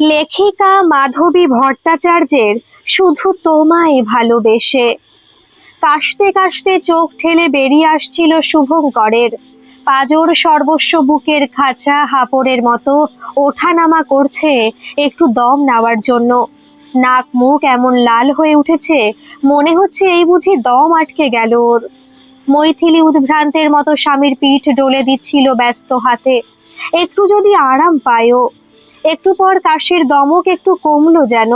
লেখিকা মাধবী ভট্টাচার্যের শুধু তোমায় ভালোবেসে। কাশতে কাশতে চোখ ঠেলে বেরিয়ে আসছিল শুভঙ্করের। পাজর সর্বস্ব বুকের খাঁচা হাপড়ের মতো ওঠানামা করছে একটু দম নেওয়ার জন্য। নাক মুখ এমন লাল হয়ে উঠেছে, মনে হচ্ছে এই বুঝি দম আটকে গেল ওর। মৈথিলি উদ্ভ্রান্তের মতো স্বামীর পিঠ ডলে দিচ্ছিল ব্যস্ত হাতে। একটু যদি আরাম পায়ও। একটু পর কাশির দমক একটু কমলো যেন।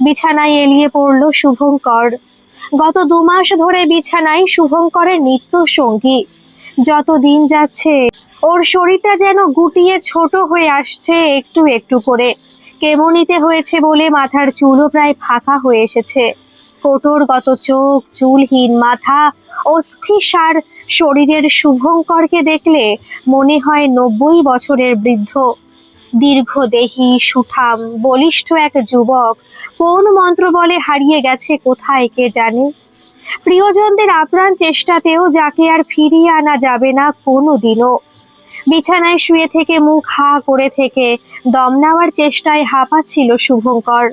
বিছানায় এলিয়ে পড়ল শুভঙ্কর। গত দু মাস ধরে বিছানায় শুভঙ্করের নিত্য সঙ্গী। যত দিন যাচ্ছে, ওর শরীরটা যেন গুটিয়ে ছোট হয়ে আসছে একটু একটু করে। কেমনিতে হয়েছে বলে মাথার চুলও প্রায় ফাঁকা হয়ে এসেছে। কোটর গত চোখ, চুলহীন মাথা অস্থিসার শরীরের শুভঙ্করকে দেখলে মনে হয় নব্বই বছরের বৃদ্ধ। দীর্ঘদেহী সুঠাম, বলিষ্ঠ এক যুবক। কোন মন্ত্র বলে হারিয়ে গেছে, কোথায় কে জানে? প্রিয়জনদের আপ্রাণ চেষ্টাতেও যাকে আর ফিরিয়ে আনা যাবে না কোনো দিনও বিছানায় শুয়ে থেকে মুখ হা করে থেকে দম নেওয়ার চেষ্টায় হাঁপাচ্ছিল শুভঙ্কর।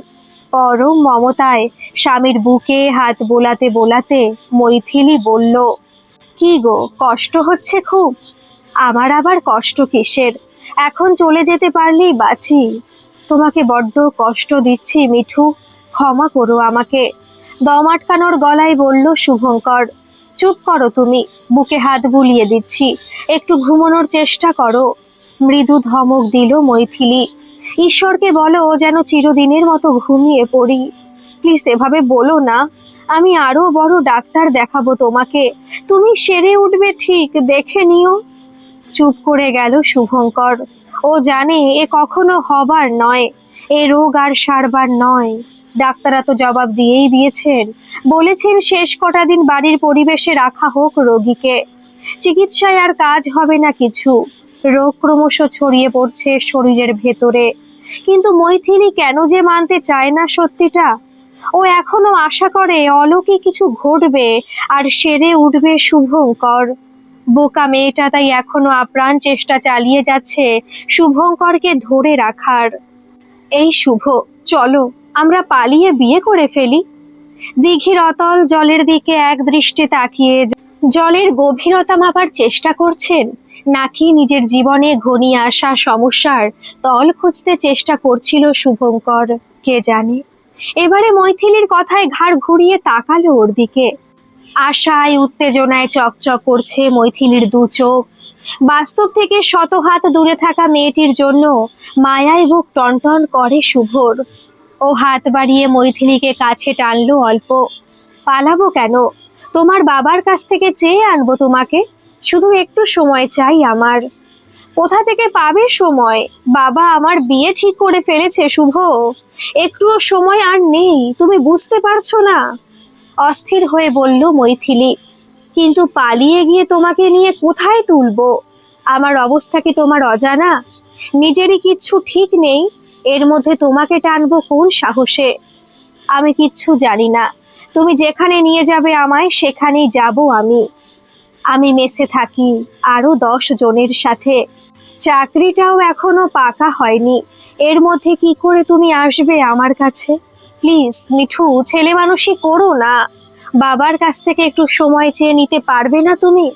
পরম মমতায় স্বামীর বুকে হাত বোলাতে বোলাতে মৈথিলি বলল, কি গো, কষ্ট হচ্ছে খুব? আমার আবার কষ্ট কিসের? এখন চলে যেতে পারলেই বাঁচি। তোমাকে বড্ড কষ্ট দিচ্ছি, মিঠু। ক্ষমা করো আমাকে। দম আটকানোর গলায় বলল শুভঙ্কর, চুপ করো তুমি, বুকে হাত বুলিয়ে দিচ্ছি। একটু ঘুমানোর চেষ্টা করো। মৃদু ধমক দিল মৈথিলি। ঈশ্বরকে বলো যেন চিরদিনের মতো ঘুমিয়ে পড়ি। প্লিজ এভাবে বলো না। আমি আরও বড় ডাক্তার দেখাবো তোমাকে। তুমি সেরে উঠবে ঠিক, দেখে নিও। চুপ করে গেল শুভঙ্কর। ও জানে এ কখনো হবার নয়, এ রোগ আর সারবার নয়। ডাক্তাররা তো জবাব দিয়েই দিয়েছেন। বলেছেন শেষ কটা দিন বাড়ির পরিবেশে রাখা হোক রোগীকে। চিকিৎসায় আর কাজ হবে না কিছু। রোগ ক্রমশ ছড়িয়ে পড়ছে শরীরের ভেতরে। কিন্তু মৈথিলি কেন যে মানতে চায় না সত্যিটা? ও এখনও আশা করে অলৌকিক কিছু ঘটবে আর সেরে উঠবে শুভঙ্কর। বোকা মেয়েটা তাই এখনও আপ্রাণ চেষ্টা চালিয়ে যাচ্ছে শুভঙ্করকে ধরে রাখার। এই শুভ, চলো, আমরা পালিয়ে বিয়ে করে ফেলি। দিঘির অতল জলের দিকে এক দৃষ্টে তাকিয়ে জলের গভীরতা মাপার চেষ্টা করছেন? নাকি নিজের জীবনে ঘনিয়ে আসা সমস্যার তল খুঁজতে চেষ্টা করছিল শুভঙ্কর? কে জানে? এবারে মৈথিলির কথায় ঘাড় ঘুরিয়ে তাকালো ওর দিকে। আশায়, উত্তেজনায় চকচক করছে মৈথিলির দু চোখ। বাস্তব থেকে শত হাত দূরে থাকা মেয়েটির জন্য মায়ায় বুক টনটন করে শুভর ও হাত বাড়িয়ে মৈথিলিকে কাছে টানলো অল্প। পালাবো কেন? তোমার বাবার কাছ থেকে চেয়ে আনব তোমাকে? শুধু একটু সময় চাই আমার। কোথা থেকে পাবে সময়? বাবা আমার বিয়ে ঠিক করে ফেলেছে শুভ একটুও সময় আর নেই, তুমি বুঝতে পারছ না। অস্থির হয়ে বলল মৈথিলি, কিন্তু পালিয়ে গিয়ে তোমাকে নিয়ে কোথায় তুলবো? আমার অবস্থা কি তোমার অজানা? নিজেরই কিচ্ছু ঠিক নেই, এর মধ্যে তোমাকে টানবো কোন সাহসে? আমি কিচ্ছু জানি না, তুমি যেখানে নিয়ে যাবে আমায় সেখানেই যাব আমি। আমি মেসে থাকি আরও দশ জনের সাথে। চাকরিটাও এখনও পাকা হয়নি, এর মধ্যে কি করে তুমি আসবে আমার কাছে? প্লিজ, মিঠু, ছেলে মানুষই করো না। বাবার কাছ থেকে একটু সময় চেয়ে নিতে পারবে না তুমি?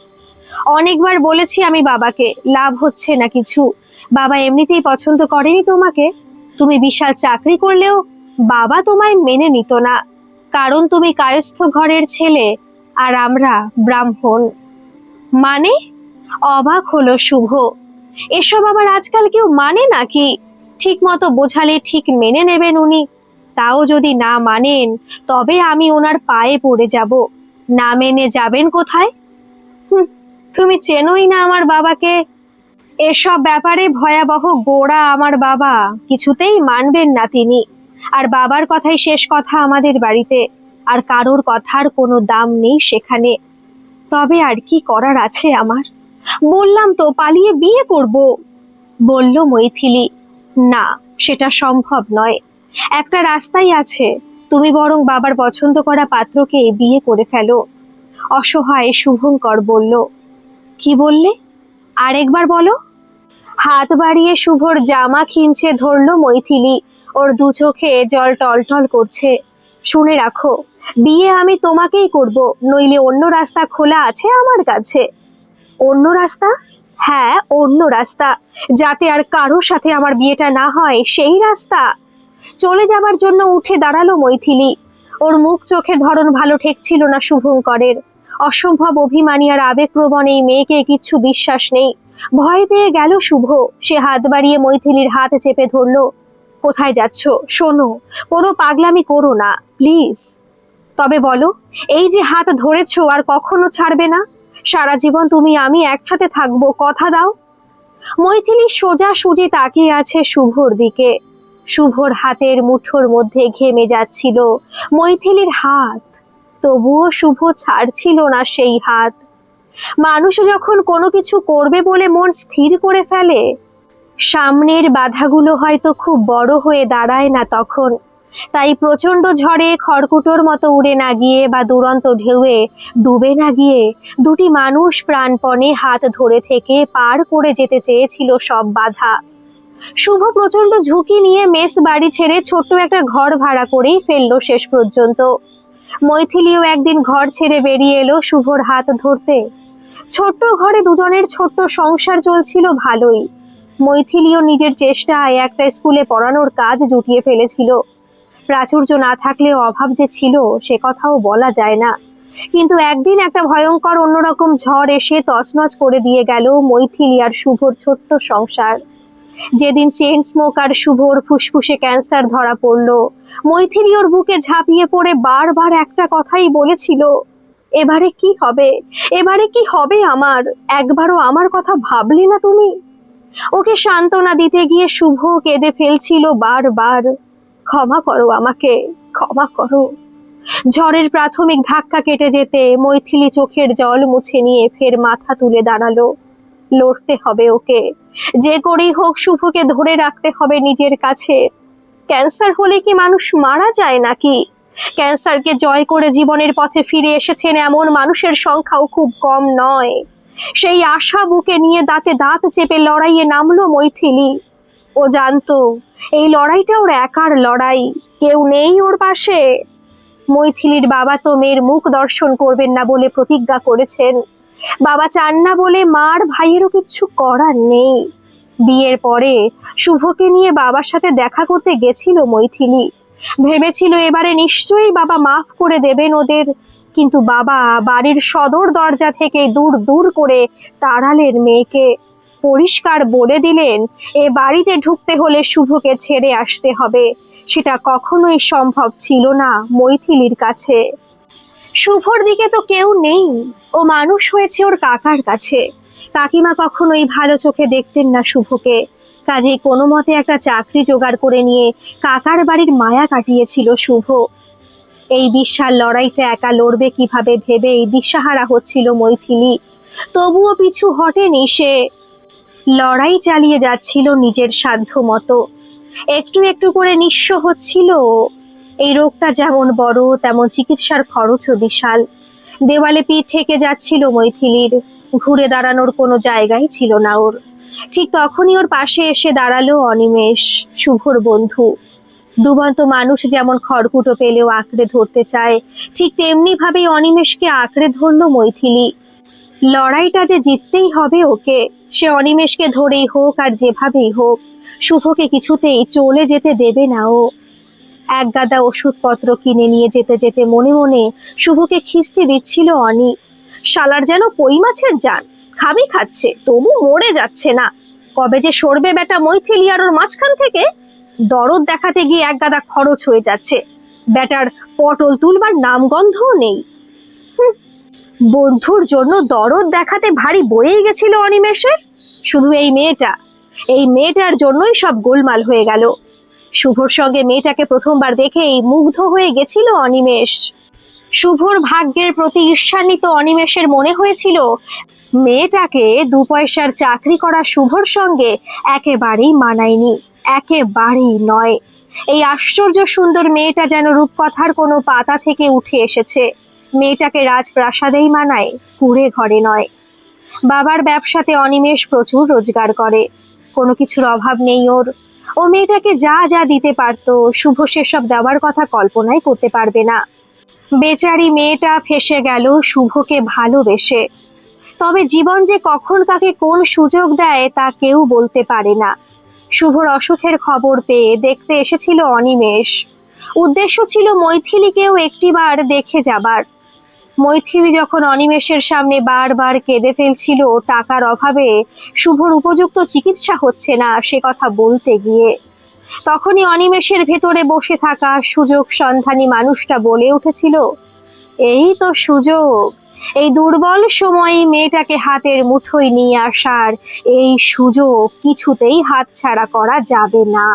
অনেকবার বলেছি আমি বাবাকে, লাভ হচ্ছে না কিছু। বাবা এমনিতেই পছন্দ করেনি তোমাকে। তুমি বিশাল চাকরি করলেও বাবা তোমায় মেনে নিত না। কারণ তুমি কায়স্থ ঘরের ছেলে, আর আমরা ব্রাহ্মণ। মানে? অবাক হলো শুভ। এসব আবার আজকাল কেউ মানে নাকি? ঠিক মতো বোঝালে ঠিক মেনে নেবেন উনি। তাও যদি না মানেন, তবে আমি ওনার পায়ে পড়ে যাব। না মেনে যাবেন কোথায়? তুমি চেনোই না আমার বাবাকে। এসব ব্যাপারে ভয়াবহ গোড়া আমার বাবা কিছুতেই মানবেন না তিনি। আর বাবার কথাই শেষ কথা আমাদের বাড়িতে। আর কারোর কথার কোনো দাম নেই সেখানে। তবে আর কি করার আছে আমার? বললাম তো, পালিয়ে বিয়ে করব। বলল মৈথিলি। না, সেটা সম্ভব নয়। একটা রাস্তাই আছে। তুমি বরং বাবার পছন্দ করা পাত্রকে বিয়ে করে ফেলো। অসহায় শুভঙ্কর বলল, কি বললে? আরেকবার বলো। হাত বাড়িয়ে শুভর জামা খিঞ্চে ধরলো মৈথিলি। ওর দু চোখে জল টলটল করছে। শুনে রাখো, বিয়ে আমি তোমাকেই করব, নইলে অন্য রাস্তা খোলা আছে আমার কাছে। অন্য রাস্তা? হ্যাঁ অন্য রাস্তা। যাতে আর কারোর সাথে আমার বিয়েটা না হয়, সেই রাস্তা। চলে যাবার জন্য উঠে দাঁড়াল মৈথিলি। ওর মুখ চোখের ধরন ভালো ঠেকছিল না শুভঙ্করের। অসম্ভব অভিমানী আর আবেগপ্রবণ এই মেয়েকে কিচ্ছু বিশ্বাস নেই। ভয় পেয়ে গেল শুভ। সে হাত বাড়িয়ে মৈথিলির হাত চেপে ধরলো, কোথায় যাচ্ছ? শোনো, কোনো পাগলামি করো না, প্লিজ। তবে বলো, এই যে হাত ধরেছো আর কখনো ছাড়বে না? সারা জীবন তুমি আমি একসাথে থাকব, কথা দাও। মৈথিলি সোজা সুজি তাকিয়ে আছে শুভর দিকে। শুভর হাতের মুঠোর মধ্যে ঘেমে যাচ্ছিল। মৈথিলির হাত, তবুও শুভ ছাড়ছিল না সেই হাত। মানুষ যখন কোনো কিছু করবে বলে মন স্থির করে ফেলে, সামনের বাধাগুলো হয়তো খুব বড় হয়ে দাঁড়ায় না তখন। তাই প্রচণ্ড ঝড়ে খড়কুটোর মতো উড়ে না গিয়ে বা দুরন্ত ঢেউয়ে ডুবে না গিয়ে দুটি মানুষ প্রাণপণে হাত ধরে থেকে পার করে যেতে চেয়েছিল সব বাধা। শুভ প্রচণ্ড ঝুঁকি নিয়ে মেস বাড়ি ছেড়ে ছোট্ট একটা ঘর ভাড়া করেই ফেলল শেষ পর্যন্ত। মৈথিলিও একদিন ঘর ছেড়ে বেরিয়ে এলো শুভর হাত ধরতে। ছোট্ট ঘরে দুজনের ছোট্ট সংসার চলছিল ভালোই। মৈথিলিও নিজের চেষ্টায় একটা স্কুলে পড়ানোর কাজ জুটিয়ে ফেলেছিল। প্রাচুর্য না থাকলে অভাব যে ছিল, সে কথাও বলা যায় না। কিন্তু একদিন একটা ভয়ঙ্কর অন্যরকম ঝড় এসে তছনছ করে দিয়ে গেল মৈথিলি আর শুভর ছোট্ট সংসার। যেদিন চেন স্মোকার শুভর ফুসফুসে ক্যান্সার ধরা পড়ল মৈথিলি ওর বুকে ঝাঁপিয়ে পড়ে বারবার একটা কথাই বলেছিল, এবারে কি হবে? এবারে কি হবে আমার? একবারও আমার কথা ভাবলে না তুমি? ওকে সান্ত্বনা দিতে গিয়ে শুভ কেঁদে ফেলছিল বারবার, ক্ষমা করো আমাকে, ক্ষমা করো। ঝড়ের প্রাথমিক ধাক্কা কেটে যেতে মৈথিলি চোখের জল মুছে নিয়ে ফের মাথা তুলে দাঁড়াল। লড়তে হবে ওকে। যে করেই হোক শুভকে ধরে রাখতে হবে নিজের কাছে। ক্যান্সার হলে কি মানুষ মারা যায় নাকি? ক্যান্সারকে জয় করে জীবনের পথে ফিরে এসেছেন এমন মানুষের সংখ্যাও খুব কম নয়। সেই আশা বুকে নিয়ে দাঁতে দাঁত চেপে লড়াইয়ে নামলো মৈথিলি। ও জানতো, এই লড়াইটা ওর একার লড়াই, কেউ নেই ওর পাশে। মৈথিলির বাবা তো মেয়ের মুখ দর্শন করবেন না বলে প্রতিজ্ঞা করেছেন। বাবা চান না বলে মার ভাইয়েরও কিচ্ছু করার নেই। বিয়ের পরে শুভকে নিয়ে বাবার সাথে দেখা করতে গেছিল মৈথিলি। ভেবেছিল এবারে নিশ্চয়ই বাবা মাফ করে দেবেন ওদের, কিন্তু বাবা বাড়ির সদর দরজা থেকে দূর দূর করে তাড়ালের মেয়েকে পরিষ্কার বলে দিলেন, এ বাড়িতে ঢুকতে হলে শুভকে ছেড়ে আসতে হবে। সেটা কখনোই সম্ভব ছিল না মৈথিলির কাছে। শুভর দিকে তো কেউ নেই। ও মানুষ হয়েছে ওর কাকার কাছে। কাকিমা কখনোই ভালো চোখে দেখতেন না শুভকে। কাজেই কোনো মতে একটা চাকরি জোগাড় করে নিয়ে কাকার বাড়ির মায়া কাটিয়েছিল শুভ। এই বিশাল লড়াইটা একা লড়বে কীভাবে ভেবেই দিশাহারা হচ্ছিল মৈথিলি। তবুও পিছু হটেনি সে। লড়াই চালিয়ে যাচ্ছিল নিজের সাধ্য মতো একটু একটু করে নিঃস্ব হচ্ছিল। এই রোগটা যেমন বড়, তেমন চিকিৎসার খরচও বিশাল। দেওয়ালে পিঠ ঠেকে যাচ্ছিল মৈথিলির। ঘুরে দাঁড়ানোর কোনো জায়গাই ছিল না ওর। ঠিক তখনই ওর পাশে এসে দাঁড়াল অনিমেষ, শুভর বন্ধু। ডুবন্ত মানুষ যেমন খড়কুটো পেলেও আঁকড়ে ধরতে চায়, ঠিক তেমনি ভাবে অনিমেষকে আঁকড়ে ধরলো মৈথিলি। লড়াইটা যে জিততেই হবে ওকে, সে অনিমেষকে ধরেই হোক আর যেভাবেই হোক, শুভকে কিছুতেই চলে যেতে দেবে না ও। এক গাদা ওষুধপত্র কিনে নিয়ে যেতে যেতে মনে মনে শুভকে খিস্তি দিচ্ছিল অনি শালার যেন কই মাছের যান খাবি খাচ্ছে, তবু মরে যাচ্ছে না। কবে যে সরবে বেটা আর ওর মাঝখান থেকে? দরদ দেখাতে গিয়ে এক গাদা খরচ হয়ে যাচ্ছে। বেটার পটল তুলবার নামগন্ধও নেই। বন্ধুর জন্য দরদ দেখাতে ভারী বয়েই গেছিল অনিমেষের। শুধু এই মেয়েটা, এই মেয়েটার জন্যই সব গোলমাল হয়ে গেল। শুভর সঙ্গে মেয়েটাকে প্রথমবার দেখেই মুগ্ধ হয়ে গেছিল অনিমেষ। শুভর ভাগ্যের প্রতি ঈর্ষান্বিত অনিমেষের মনে হয়েছিল, মেয়েটাকে দু পয়সার চাকরি করা শুভর সঙ্গে একেবারেই মানায়নি, একেবারেই নয়। এই আশ্চর্য সুন্দর মেয়েটা যেন রূপকথার কোনো পাতা থেকে উঠে এসেছে। মেয়েটাকে রাজপ্রাসাদেই মানায় কুড়ে ঘরে নয়। বাবার ব্যবসাতে অনিমেষ প্রচুর রোজগার করে। কোনো কিছুর অভাব নেই ওর। ও মেয়েটাকে যা যা দিতে পারতো, শুভ সেসব দেওয়ার কথা কল্পনাই করতে পারবে না। বেচারি মেয়েটা ফেসে গেল শুভকে ভালোবেসে। তবে জীবন যে কখন কাকে কোন সুযোগ দেয় তা কেউ বলতে পারে না। শুভর অসুখের খবর পেয়ে দেখতে এসেছিল অনিমেষ। উদ্দেশ্য ছিল মৈথিলীকেও একটিবার দেখে যাবার। মৈথিলী যখন অনিমেষের সামনে বারবার কেঁদে ফেলছিল টাকার অভাবে, শুভর উপযুক্ত চিকিৎসা হচ্ছে না সে কথা বলতে গিয়ে। তখনই অনিমেষের ভেতরে বসে থাকা সুযোগ সন্ধানী মানুষটা বলে উঠেছিল, এই তো সুযোগ, এই দুর্বল সময়ে মেয়েটাকে হাতের মুঠোয় নিয়ে আসার এই সুযোগ কিছুতেই হাতছাড়া করা যাবে না।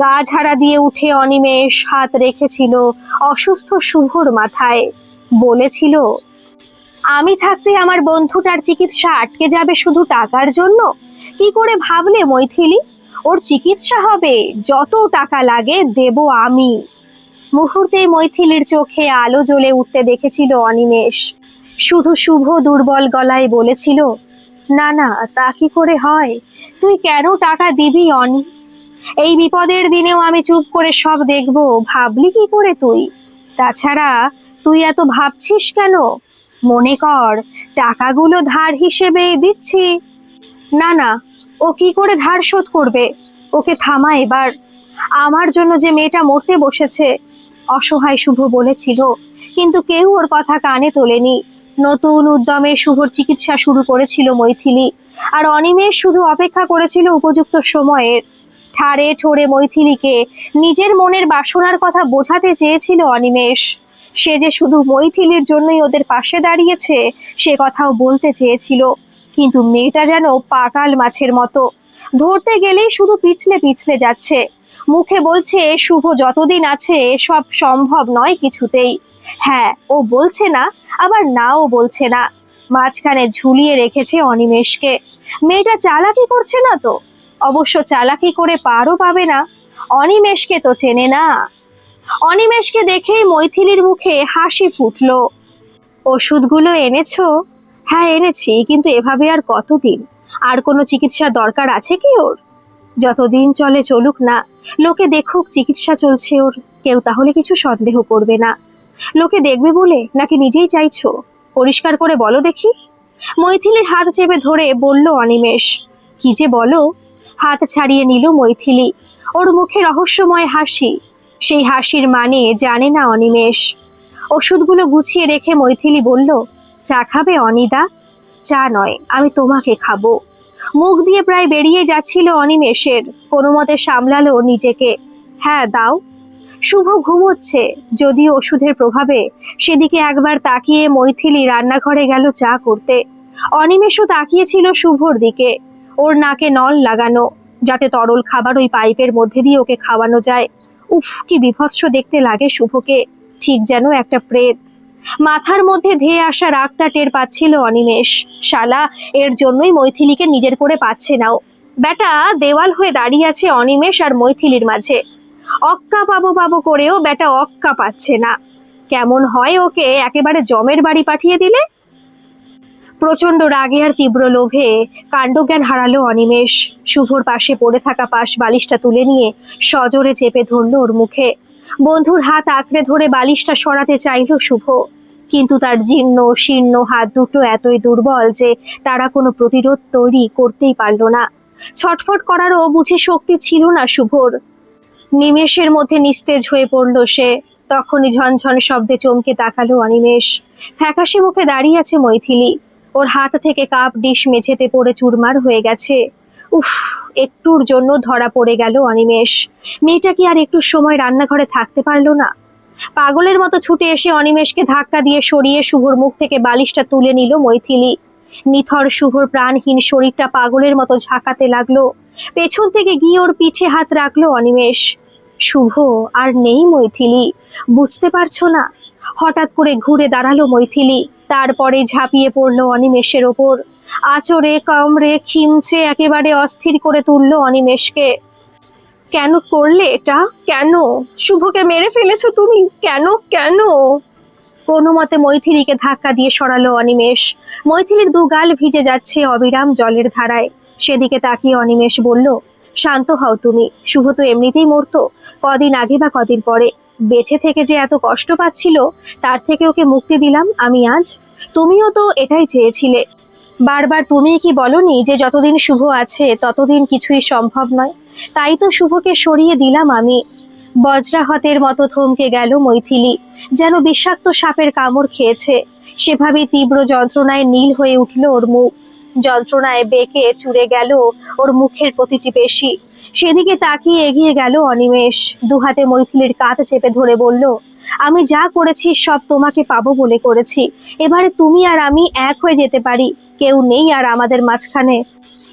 গা ঝাড়া দিয়ে উঠে অনিমেষ হাত রেখেছিল অসুস্থ শুভর মাথায়। বলেছিল, আমি থাকতে আমার বন্ধুটার চিকিৎসা আটকে যাবে শুধু টাকার জন্য? কি করে ভাবলে মৈথিলি? ওর চিকিৎসা হবে, যত টাকা লাগে দেব আমি। মুহূর্তে মৈথিলির চোখে আলো জ্বলে উঠতে দেখেছিল অনিমেষ। শুধু শুভ দুর্বল গলায় বলেছিল, না না, তা কি করে হয়? তুই কেন টাকা দিবি অনি? এই বিপদের দিনেও আমি চুপ করে সব দেখব, ভাবলি কি করে তুই? তাছাড়া তুই এত ভাবছিস কেন? মনে কর, টাকাগুলো ধার হিসেবে দিচ্ছি। না না, ও কি করে ধার শোধ করবে? ওকে থামা এবার। আমার জন্য যে মেয়েটা মরতে বসেছে, অসহায় শুভ বলেছিল, কিন্তু কেউ ওর কথা কানে তোলেনি। নতুন উদ্যমে শুভর চিকিৎসা শুরু করেছিল মৈথিলি, আর অনিমেষ শুধু অপেক্ষা করেছিল উপযুক্ত সময়ের। ঠাড়ে ঠোরে মৈথিলিকে নিজের মনের বাসনার কথা বোঝাতে চেয়েছিল অনিমেষ। সে যে শুধু মৈথিলির জন্যই ওদের পাশে দাঁড়িয়েছে, সে কথাও বলতে চেয়েছিল। কিন্তু মেয়েটা যেন পাকাল মাছের মতো। ধরতে গেলেই শুধু পিছলে পিছলে যাচ্ছে। মুখে বলছে, শুভ যতদিন আছে, সব সম্ভব নয় কিছুতেই। হ্যাঁ ও বলছে না, আবার নাও বলছে না। মাঝখানে ঝুলিয়ে রেখেছে অনিমেষকে। মেয়েটা চালাকি করছে না তো? অবশ্য চালাকি করে পারও পাবে না। অনিমেষকে তো চেনে না। অনিমেষকে দেখেই মৈথিলির মুখে হাসি ফুটল। ওষুধগুলো এনেছো? হ্যাঁ এনেছি, কিন্তু এভাবে আর কতদিন? আর কোনো চিকিৎসার দরকার আছে কি ওর? যতদিন চলে চলুক না, লোকে দেখুক চিকিৎসা চলছে ওর, কেউ তাহলে কিছু সন্দেহ করবে না। লোকে দেখবে বলে নাকি নিজেই চাইছো? পরিষ্কার করে বলো দেখি। মৈথিলির হাত চেপে ধরে বলল অনিমেষ, কি যে বলো? হাত ছাড়িয়ে নিল মৈথিলি। ওর মুখে রহস্যময় হাসি। সেই হাসির মানে জানে না অনিমেষ। ওষুধগুলো গুছিয়ে রেখে মৈথিলি বলল, চা খাবে অনিদা? চা নয়, আমি তোমাকে খাব। মুখ দিয়ে প্রায় বেরিয়ে যাচ্ছিল অনিমেষের, কোনো মতে সামলালো নিজেকে। হ্যাঁ দাও। শুভ ঘুমোচ্ছে, যদিও ওষুধের প্রভাবে। সেদিকে একবার তাকিয়ে মৈথিলি রান্নাঘরে গেল চা করতে। অনিমেষও তাকিয়েছিল শুভর দিকে, ওর নাকে নল লাগানো, যাতে তরল খাবার ওই পাইপের মধ্যে দিয়ে ওকে খাওয়ানো যায়। উফ, কি বিভৎস দেখতে লাগে শুভকে। ঠিক যেন একটা প্রেত। মাথার মধ্যে ধেয়ে আসা রাগটা টের পাচ্ছিল অনিমেষ। শালা, এর জন্যই মৈথিলিকে নিজের করে পাচ্ছে নাও। বেটা দেওয়াল হয়ে দাঁড়িয়ে আছে অনিমেষ আর মৈথিলির মাঝে। অক্কা পাবো পাবো করেও বেটা অক্কা পাচ্ছে না। কেমন হয় ওকে একেবারে জমের বাড়ি পাঠিয়ে দিলে? প্রচণ্ড রাগে আর তীব্র লোভে কাণ্ডজ্ঞান হারালো অনিমেষ। শুভর পাশে পড়ে থাকা পাশ বালিশটা তুলে নিয়ে সজোরে চেপে ধরল ওর মুখে। বন্ধুর হাত আঁকড়ে ধরে বালিশটা সরাতে চাইল শুভ। কিন্তু তার জীর্ণ, শীর্ণ হাত দুটো এতই দুর্বল যে তারা কোনো প্রতিরোধ তৈরি করতেই পারল না। ছটফট করারও বুঝে শক্তি ছিল না শুভর। নিমেষের মধ্যে নিস্তেজ হয়ে পড়ল সে। তখনই ঝনঝন শব্দে চমকে তাকালো অনিমেষ। ফ্যাকাশে মুখে দাঁড়িয়ে আছে মৈথিলি। ওর হাত থেকে কাপ ডিশ মেঝেতে পড়ে চুরমার হয়ে গেছে। উফ, একটুর জন্য ধরা পড়ে গেল অনিমেষ। মেয়েটা কি আর একটু সময় রান্নাঘরে থাকতে পারল না? পাগলের মতো ছুটে এসে অনিমেষকে ধাক্কা দিয়ে সরিয়ে শুভর মুখ থেকে বালিশটা তুলে নিল মৈথিলি। নিথর শুভর প্রাণহীন শরীরটা পাগলের মতো ঝাঁকাতে লাগল। পেছন থেকে গিয়ে ওর পিঠে হাত রাখল অনিমেষ। শুভ, আর নেই মৈথিলি। বুঝতে পারছ না? হঠাৎ করে ঘুরে দাঁড়াল মৈথিলি। তারপরে ঝাঁপিয়ে পড়ল অনিমেষের ওপর। আচরে কামড়ে খিমচে একেবারে অস্থির করে তুললো অনিমেষকে। কেন করলে এটা? কেন? শুভকে মেরে ফেলেছো তুমি? কেন? কেন? কোনো মতে মৈথিলীকে ধাক্কা দিয়ে সরালো অনিমেষ। মৈথিলির দু গাল ভিজে যাচ্ছে অবিরাম জলের ধারায়। সেদিকে তাকিয়ে অনিমেষ বলল, শান্ত হও তুমি, শুভ তো এমনিতেই মরতো, কদিন আগে বা কদিন পরে। বেঁচে থেকে যে এত কষ্ট পাচ্ছিল, তার থেকে ওকে মুক্তি দিলাম আমি আজ। তুমিও তো এটাই চেয়েছিলে। বারবার তুমি কি বলনি যে যতদিন শুভ আছে, ততদিন কিছুই সম্ভব নয়? তাই তো শুভকে সরিয়ে দিলাম আমি। বজ্রাহতের মতো থমকে গেল মৈথিলি, যেন বিষাক্ত সাপের কামড় খেয়েছে। সেভাবে তীব্র যন্ত্রণায় নীল হয়ে উঠল ওর মুখ। যন্ত্রণায় বেঁকে চুরে গেল ওর মুখের প্রতিটি পেশি। সেদিকে তাকিয়ে এগিয়ে গেল অনিমেষ। দুহাতে মৈথিলির কাঁধ চেপে ধরে বলল, আমি যা করেছি সব তোমাকে পাবো বলে করেছি। এবারে তুমি আর আমি এক হয়ে যেতে পারি। কেউ নেই আর আমাদের মাঝখানে।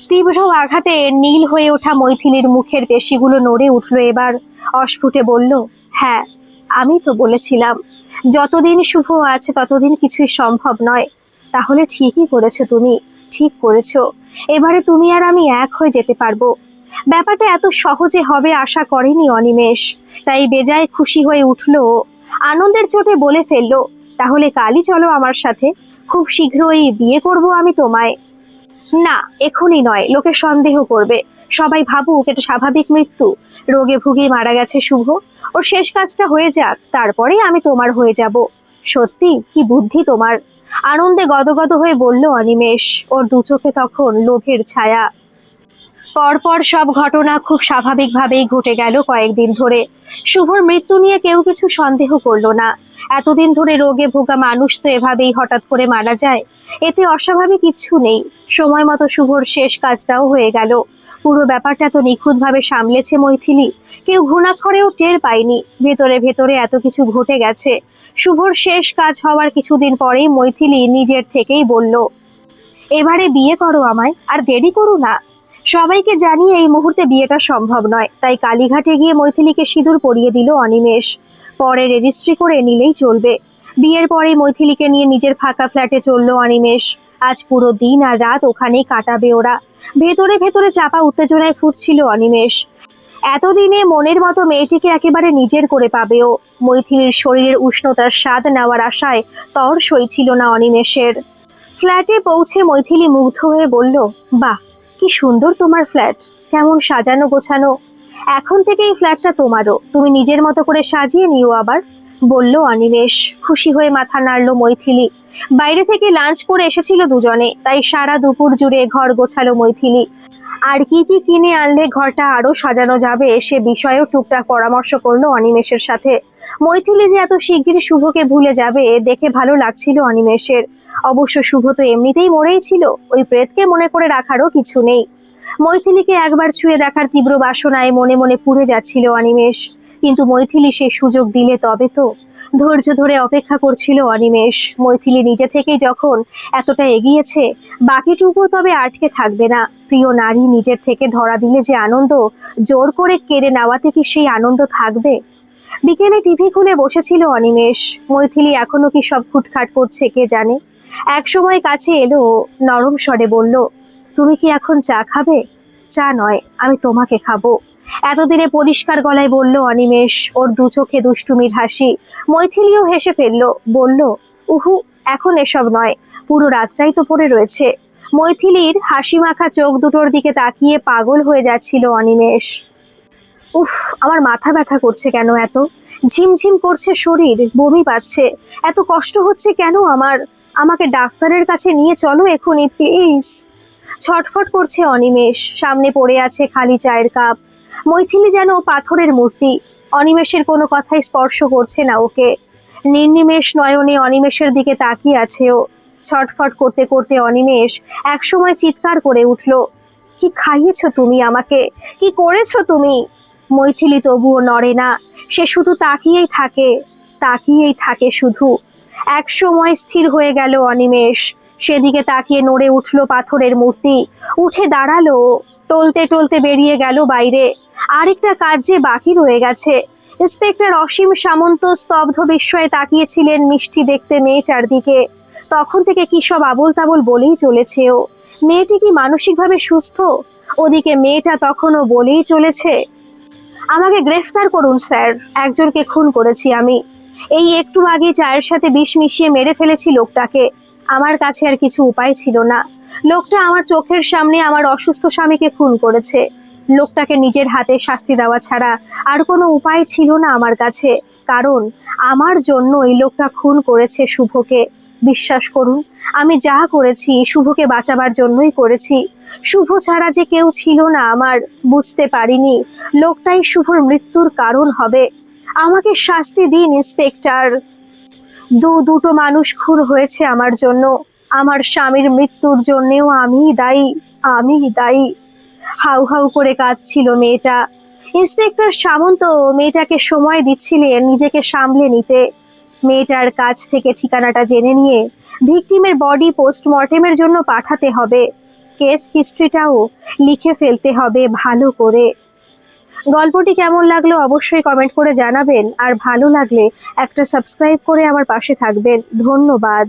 তীব্র আঘাতে নীল হয়ে ওঠা মৈথিলির মুখের পেশিগুলো নড়ে উঠল এবার। অস্ফুটে বলল হ্যাঁ আমি তো বলেছিলাম, যতদিন শুভ আছে ততদিন কিছুই সম্ভব নয়। তাহলে ঠিকই করেছ তুমি, ঠিক করেছ। এবারে তুমি আর আমি এক হয়ে যেতে পারব। ব্যাপারটা এত সহজে হবে আশা করেনি অনিমেষ। তাই বেজায় খুশি হয়ে উঠল আনন্দের চোটে বলে ফেলল, তাহলে কালই চলো আমার সাথে। খুব শীঘ্রই বিয়ে করব আমি তোমায়। না, এখনই নয়, লোকে সন্দেহ করবে। সবাই ভাবুক, এটা স্বাভাবিক মৃত্যু। রোগে ভুগে মারা গেছে শুভ। ওর শেষ কাজটা হয়ে যাক, তারপরেই আমি তোমার হয়ে যাব। সত্যি, কি বুদ্ধি তোমার? আনন্দে গদগদ হয়ে বলল অনিমেষ। ওর দু চোখে তখন লোভের ছায়া। পরপর সব ঘটনা খুব স্বাভাবিকভাবেই ঘটে গেল কয়েকদিন ধরে। শুভর মৃত্যু নিয়ে কেউ কিছু সন্দেহ করল না। এতদিন ধরে রোগে ভোগা মানুষ তো এভাবেই হঠাৎ করে মারা যায়। এতে অস্বাভাবিক কিচ্ছু নেই। সময় মতো শুভর শেষ কাজটাও হয়ে গেল। পুরো ব্যাপারটা তো নিখুঁতভাবে সামলেছে মৈথিলি। কেউ ঘুণাক্ষরেও টের পায়নি। ভেতরে ভেতরে এত কিছু ঘটে গেছে। শুভর শেষ কাজ হওয়ার কিছুদিন পরেই মৈথিলি নিজের থেকেই বলল, এবারে বিয়ে করো আমায়, আর দেরি করো না। সবাইকে জানিয়ে এই মুহূর্তে বিয়েটা সম্ভব নয়। তাই কালীঘাটে গিয়ে মৈথিলিকে সিঁদুর পরিয়ে দিল অনিমেষ। পরে রেজিস্ট্রি করে নিলেই চলবে। বিয়ের পরে মৈথিলিকে নিয়ে নিজের ফাঁকা ফ্ল্যাটে চলল অনিমেষ। আজ পুরো দিন আর রাত ওখানেই কাটাবে ওরা। ভেতরে ভেতরে চাপা উত্তেজনায় ফুটছিল অনিমেষ। এতদিনে মনের মতো মেয়েটিকে একেবারে নিজের করে পাবে ও মৈথিলির শরীরের উষ্ণতার স্বাদ নেওয়ার আশায় তর সই ছিল না অনিমেষের। ফ্ল্যাটে পৌঁছে মৈথিলি মুগ্ধ হয়ে বলল, বাহ কি সুন্দর তোমার ফ্ল্যাট। কেমন সাজানো গোছানো। এখন থেকে এই ফ্ল্যাটটা তোমারও। তুমি নিজের মতো করে সাজিয়ে নিও আবার। বলল অনিমেষ। খুশি হয়ে মাথা নাড়ল মৈথিলি। বাইরে থেকে লাঞ্চ করে এসেছিল দুজনে। তাই সারা দুপুর জুড়ে ঘর গোছালো মৈথিলি। আর কি কি কিনে আনলে ঘরটা আরও সাজানো যাবে সে বিষয়েও টুকটাক পরামর্শ করল অনিমেষের সাথে। মৈথিলি যে এত শিগগির শুভকে ভুলে যাবে দেখে ভালো লাগছিল অনিমেষের। অবশ্য শুভ তো এমনিতেই মরেই ছিল, ওই প্রেতকে মনে করে রাখারও কিছু নেই। মৈথিলিকে একবার ছুঁয়ে দেখার তীব্র বাসনায় মনে মনে পুড়ে যাচ্ছিল অনিমেষ। কিন্তু মৈথিলি সেই সুযোগ দিলে তবে তো। ধৈর্য ধরে অপেক্ষা করছিল অনিমেষ। মৈথিলি নিজে থেকেই যখন এতটা এগিয়েছে বাকিটুকু তবে আটকে থাকবে না। প্রিয় নারী নিজের থেকে ধরা দিলে যে আনন্দ, জোর করে কেড়ে নেওয়াতে কি সেই আনন্দ থাকবে? বিকেলে টিভি খুলে বসেছিল অনিমেষ। মৈথিলি এখনও কি সব খুটখাট করছে কে জানে? এক সময় কাছে এলো, নরম স্বরে বলল, তুমি কি এখন চা খাবে? চা নয়, আমি তোমাকে খাব। এতদিনে পরিষ্কার গলায় বলল অনিমেষ, ওর দু চোখে দুষ্টুমির হাসি। মৈথিলিও হেসে ফেলল, বলল, উহু, এখন এসব নয়, পুরো রাতটাই তো পড়ে রয়েছে। মৈথিলির হাসি মাখা চোখ দুটোর দিকে তাকিয়ে পাগল হয়ে যাচ্ছিল অনিমেষ। উফ, আমার মাথা ব্যথা করছে কেন এত? ঝিমঝিম করছে শরীর, বমি পাচ্ছে। এত কষ্ট হচ্ছে কেন আমার? আমাকে ডাক্তারের কাছে নিয়ে চলো এখনই, প্লিজ। ছটফট করছে অনিমেষ, সামনে পড়ে আছে খালি চায়ের কাপ। মৈথিলি যেন পাথরের মূর্তি। অনিমেষের কোনো কথাই স্পর্শ করছে না ওকে। নির্নিমেষ নয়নে অনিমেষের দিকে তাকিয়ে আছে ও। ছটফট করতে করতে অনিমেষ একসময় চিৎকার করে উঠল, কি খাইয়েছ তুমি আমাকে? কি করেছ তুমি? মৈথিলি তবুও নড়ে না, সে শুধু তাকিয়েই থাকে তাকিয়েই থাকে শুধু। এক সময় স্থির হয়ে গেল অনিমেষ, সেদিকে তাকিয়ে নড়ে উঠল পাথরের মূর্তি, উঠে দাঁড়াল, টলতে টলতে বেরিয়ে গেল বাইরে। আরেকটা কাজ যে বাকি রয়ে গেছে, ইন্সপেক্টর অসীম সামন্ত স্তব্ধ বিস্ময়ে তাকিয়েছিলেন মিষ্টি দেখতে মেয়েটার দিকে। তখন থেকে কি সব আবোল তাবোল বলেই চলেছে ও? মেয়েটি কি মানসিকভাবে সুস্থ? ওদিকে মেয়েটা তখনও বলেই চলেছে, আমাকে গ্রেফতার করুন, স্যার। একজনকে খুন করেছি আমি। এই একটু আগে চায়ের সাথে বিষ মিশিয়ে মেরে ফেলেছি লোকটাকে। আমার কাছে আর কিছু উপায় ছিল না। লোকটা আমার চোখের সামনে আমার অসুস্থ স্বামীকে খুন করেছে। লোকটাকে নিজের হাতে শাস্তি দেওয়া ছাড়া আর কোনো উপায় ছিল না আমার কাছে। কারণ, আমার জন্য এই লোকটা খুন করেছে শুভকে। বিশ্বাস করুন, আমি যা করেছি শুভকে বাঁচাবার জন্যই করেছি। শুভ ছাড়া যে কেউ ছিল না আমার, বুঝতে পারিনি। লোকটাই শুভর মৃত্যুর কারণ হবে। আমাকে শাস্তি দিন, ইন্সপেক্টর। দু, দুটো মানুষ খুন হয়েছে আমার জন্য। আমার স্বামীর মৃত্যুর জন্যেও আমিই দায়ী আমিই দায়ী। হাউ হাউ করে কাঁদছিল মেয়েটা। ইন্সপেক্টর সামন্ত মেয়েটাকে সময় দিচ্ছিলেন নিজেকে সামলে নিতে। মেয়েটার কাছ থেকে ঠিকানাটা জেনে নিয়ে ভিকটিমের বডি পোস্টমর্টেমের জন্য পাঠাতে হবে। কেস হিস্ট্রিটাও লিখে ফেলতে হবে ভালো করে। গল্পটি কেমন লাগল অবশ্যই কমেন্ট করে জানাবেন, আর ভালো লাগলে একটা সাবস্ক্রাইব করে আমার পাশে থাকবেন। ধন্যবাদ।